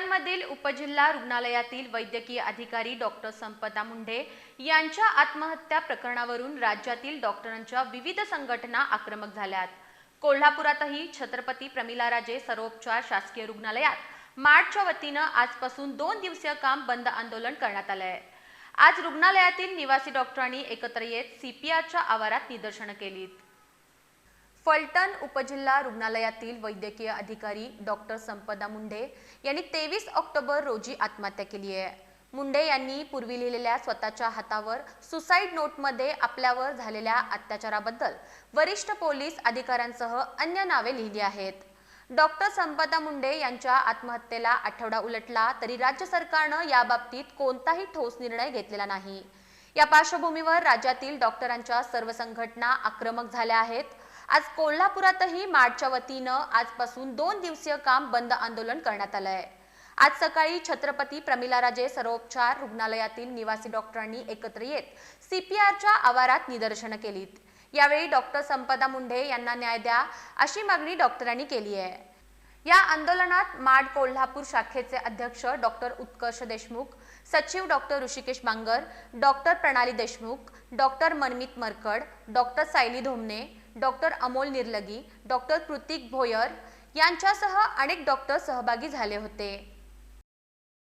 फलटणमधील उपजिल्हा रुग्णालयातील वैद्यकीय अधिकारी डॉक्टर संपदा मुंढे यांच्या आत्महत्या प्रकरणावरून राज्यातील डॉक्टरांच्या विविध संघटना आक्रमक झाल्यात. कोल्हापुरातही छत्रपती प्रमिलाराजे सर्वोपचार शासकीय रुग्णालयात मार्चच्या वतीनं आजपासून दोन दिवसीय काम बंद आंदोलन करण्यात आलं आहे आज रुग्णालयातील निवासी डॉक्टरांनी एकत्र येत सीपीआरच्या आवारात निदर्शनं केलीत. फलटण उपजिल्हा रुग्णालयातील वैद्यकीय अधिकारी डॉक्टर संपदा मुंडे यांनी तेवीस ऑक्टोबर रोजी आत्महत्या केली आहे. मुंडे यांनी पूर्वी लिहिलेल्या स्वतःच्या हातावर सुसाईड नोटमध्ये आपल्यावर झालेल्या अत्याचाराबद्दल वरिष्ठ पोलीस अधिकाऱ्यांसह अन्य नावे लिहिली आहेत. डॉक्टर संपदा मुंडे यांच्या आत्महत्येला आठवडा उलटला तरी राज्य सरकारनं याबाबतीत कोणताही ठोस निर्णय घेतलेला नाही. या पार्श्वभूमीवर राज्यातील डॉक्टरांच्या सर्व संघटना आक्रमक झाल्या आहेत. आज कोल्हापुरातही मार्चच्या वतीनं आजपासून दोन दिवसीय काम बंद आंदोलन करण्यात आलं आहे आज सकाळी छत्रपती प्रमिलाराजे सर्वोपचार रुग्णालयातील निवासी डॉक्टरांनी एकत्र येत सीपीआरच्या आवारात निदर्शनं केलीत. यावेळी डॉक्टर संपदा मुंढे यांना न्याय द्या अशी मागणी डॉक्टरांनी केली आहे. या आंदोलनात माड कोल्हापूर शाखेचे अध्यक्ष डॉक्टर उत्कर्ष देशमुख सचिव doctor Rishikesh Bangar doctor Pranali Deshmukh doctor Manmit Markad doctor Sayali Dhomne doctor Amol Nirlagi doctor Krutik Bhoyar यांच्यासह अनेक डॉक्टर सहभागी झाले होते.